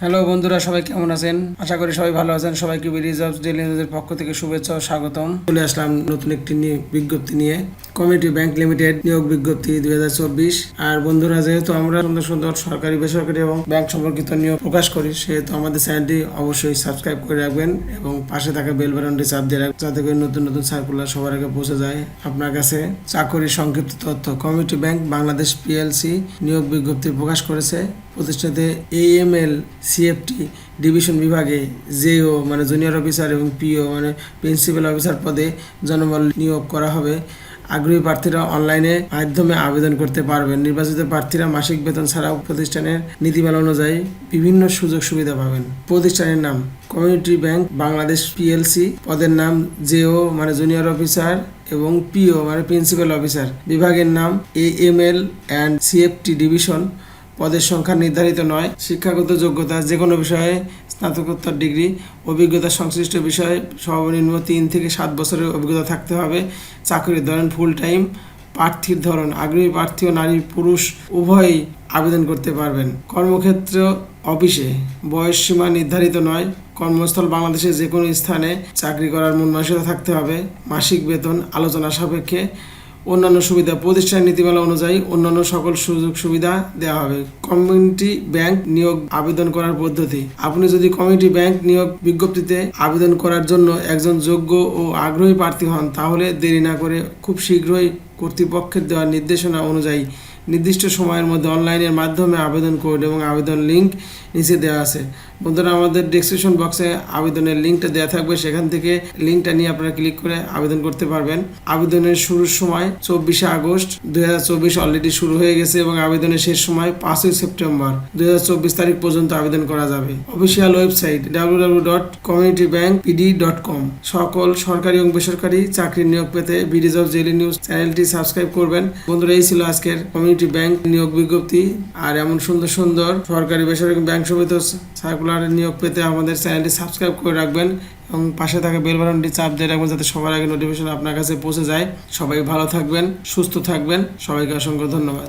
Hello বন্ধুরা, সবাই কেমন আছেন? আশা করি সবাই ভালো আছেন। সবাইকে রিজার্ভ ডেলি পক্ষ থেকে শুভেচ্ছা ও স্বাগতম। চলে আসলাম নতুন একটি নিয়ে- বিজ্ঞপ্তি নিয়ে। কমিটি ব্যাংক লিমিটেড নিয়োগ বিজ্ঞপ্তি দুই হাজার চব্বিশ। আর বন্ধুরা, যেহেতু আমরা সুন্দর সুন্দর সরকারি, বেসরকারি এবং ব্যাংক সম্পর্কিত নিয়োগ প্রকাশ করি, সেহেতু আমাদের চ্যানেলটি অবশ্যই সাবস্ক্রাইব করে রাখবেন এবং পাশে থাকা বেল বাটনটি চাপ দিয়ে রাখবেন যাতে করে নতুন নতুন সার্কুলার সবার আগে পৌঁছে যায়। আপনার কাছে চাকরির সংক্ষিপ্ত তথ্য, কমিটি ব্যাংক বাংলাদেশ পিএলসি নিয়োগ বিজ্ঞপ্তি প্রকাশ করেছে। প্রতিষ্ঠাতে এএমএল সিএফটি ডিভিশন বিভাগে জেও মানে জুনিয়র অফিসার এবং পিও মানে প্রিন্সিপাল অফিসার পদে জনবল নিয়োগ করা হবে। আগ্রহী প্রার্থীরা অনলাইনে মাধ্যমে আবেদন করতে পারবেন। নির্বাচিত প্রার্থীরা মাসিক বেতন ছাড়াও প্রতিষ্ঠানের নীতিমালা অনুযায়ী বিভিন্ন সুযোগ সুবিধা পাবেন। প্রতিষ্ঠানের নাম কমিউনিটি ব্যাংক বাংলাদেশ পিএলসি। পদের নাম জেও মানে জুনিয়র অফিসার, এবং পিও মানে প্রিন্সিপাল অফিসার। বিভাগের নাম A M L and CFT division. পদের সংখ্যা নির্ধারিত নয়। শিক্ষাগত যোগ্যতা যে কোনো বিষয়ে স্নাতকোত্তর ডিগ্রি, অভিজ্ঞতা সংশ্লিষ্ট বিষয়ে সর্বনিম্ন তিন থেকে সাত বছরের অভিজ্ঞতা থাকতে হবে। চাকরির ধরন ফুল টাইম প্রার্থীর ধরন, আগ্রহী প্রার্থী ও নারী পুরুষ উভয়ই আবেদন করতে পারবেন। কর্মক্ষেত্র অফিসে বয়স সীমা নির্ধারিত নয়। কর্মস্থল বাংলাদেশের যে কোনো স্থানে চাকরি করার মন মানসিকতা থাকতে হবে। মাসিক বেতন, আলোচনা সাপেক্ষে অন্যান্য সুবিধা প্রতিষ্ঠান নীতিমালা অনুযায়ী অন্যান্য সকল সুযোগ সুবিধা দেওয়া হবে। কমিউনিটি ব্যাংক নিয়োগ আবেদন করার পদ্ধতি। আপনি যদি কমিউনিটি ব্যাংক নিয়োগ বিজ্ঞপ্তিতে আবেদন করার জন্য একজন যোগ্য ও আগ্রহী প্রার্থী হন, তাহলে দেরি না করে খুব শীঘ্রই কর্তৃপক্ষের দেওয়া নির্দেশনা অনুযায়ী নির্দিষ্ট সময়ের মধ্যে অনলাইনের মাধ্যমে আবেদন করুন এবং আবেদন লিঙ্ক নিচে দেওয়া আছে। বন্ধুরা, আমাদের ডেসক্রিপশন বক্সে আবেদনের লিঙ্কটা দেওয়া থাকবে। সেখান থেকে লিঙ্কটা নিয়ে আপনারা ক্লিক করে আবেদন করতে পারবেন। আবেদনের শুরুর সময় চব্বিশে আগস্ট দুই অলরেডি শুরু হয়ে গেছে এবং আবেদনের শেষ সময় পাঁচই সেপ্টেম্বর দুই হাজার চব্বিশ তারিখ পর্যন্ত আবেদন করা যাবে। Official website W dot community bank PD dot com সকল সরকারি এবং বেসরকারি চাকরির নিয়োগ পেতে বিডিজ অফ জেলি নিউজ চ্যানেলটি সাবস্ক্রাইব করবেন। বন্ধুরা, এই ছিল আজকের কমিউনিটি ব্যাংক নিয়োগ বিজ্ঞপ্তি। আর এমন সুন্দর সুন্দর সরকারি, বেসরকারি ব্যাংক সমিত সার্কুলার নিয়োগ পেতে আমাদের চ্যানেলটি সাবস্ক্রাইব করে রাখবেন এবং পাশে থাকা বেল বাটনটি চাপ দিয়ে রাখবেন যাতে সবার আগে নোটিফিকেশন আপনার কাছে পৌঁছে যায়। সবাই ভালো থাকবেন, সুস্থ থাকবেন। সবাইকে অসংখ্য ধন্যবাদ।